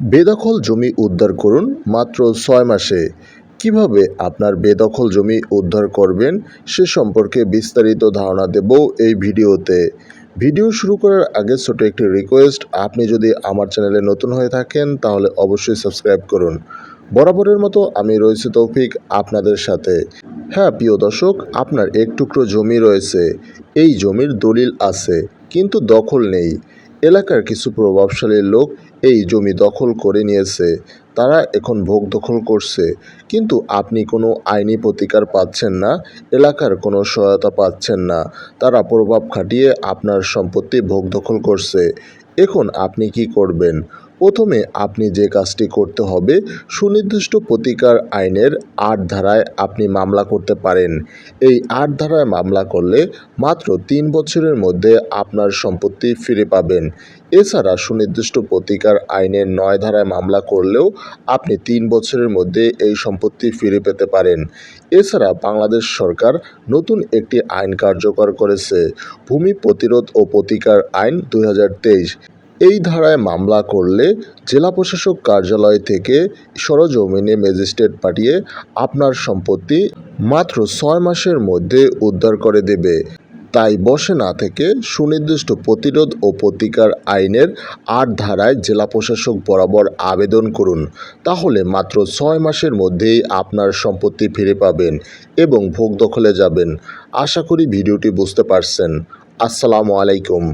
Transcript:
বেদখল জমি উদ্ধার করুন মাত্র ছয় মাসে। কীভাবে আপনার বেদখল জমি উদ্ধার করবেন সে সম্পর্কে বিস্তারিত ধারণা দেব এই ভিডিওতে। ভিডিও শুরু করার আগে ছোট একটি রিকোয়েস্ট আপনি যদি আমার চ্যানেলে নতুন হয়ে থাকেন তাহলে অবশ্যই সাবস্ক্রাইব করুন। বরাবরের মতো আমি রয়েছে তৌফিক আপনাদের সাথে। হ্যাঁ প্রিয় দর্শক, আপনার এক টুকরো জমি রয়েছে। এই জমির দলিল আছে, কিন্তু দখল নেই। এলাকার কিছু প্রভাবশালী লোক এই জমি দখল করে নিয়েছে। তারা এখন ভোগ দখল করছে। কিন্তু আপনি কোনো আইনি প্রতিকার পাচ্ছেন না, এলাকার কোনো সহায়তা পাচ্ছেন না। তারা প্রভাব খাটিয়ে আপনার সম্পত্তি ভোগ দখল করছে। এখন আপনি কি করবেন? প্রথমে আপনি যে কাজটি করতে হবে, সুনির্দিষ্ট প্রতিকার আইনের আট ধারায় আপনি মামলা করতে পারেন। এই আট ধারায় মামলা করলে মাত্র তিন বছরের মধ্যে আপনার সম্পত্তি ফিরে পাবেন। এছাড়া সুনির্দিষ্ট প্রতিকার আইনের নয় ধারায় মামলা করলেও আপনি তিন বছরের মধ্যে এই সম্পত্তি ফিরে পেতে পারেন। এছাড়া বাংলাদেশ সরকার নতুন একটি আইন কার্যকর করেছে, ভূমি প্রতিরোধ ও প্রতিকার আইন দুই হাজার তেইশ। এই ধারায় মামলা করলে জেলা প্রশাসক কার্যালয় থেকে সরজমিনে ম্যাজিস্ট্রেট পাঠিয়ে আপনার সম্পত্তি মাত্র ছয় মাসের মধ্যে উদ্ধার করে দেবে। তাই বসে না থেকে সুনির্দিষ্ট প্রতিরোধ ও প্রতিকার আইনের আট ধারায় জেলা প্রশাসক বরাবর আবেদন করুন। তাহলে মাত্র ছয় মাসের মধ্যেই আপনার সম্পত্তি ফিরে পাবেন এবং ভোগ দখলে যাবেন। আশা করি ভিডিওটি বুঝতে পারছেন। আসসালামু আলাইকুম।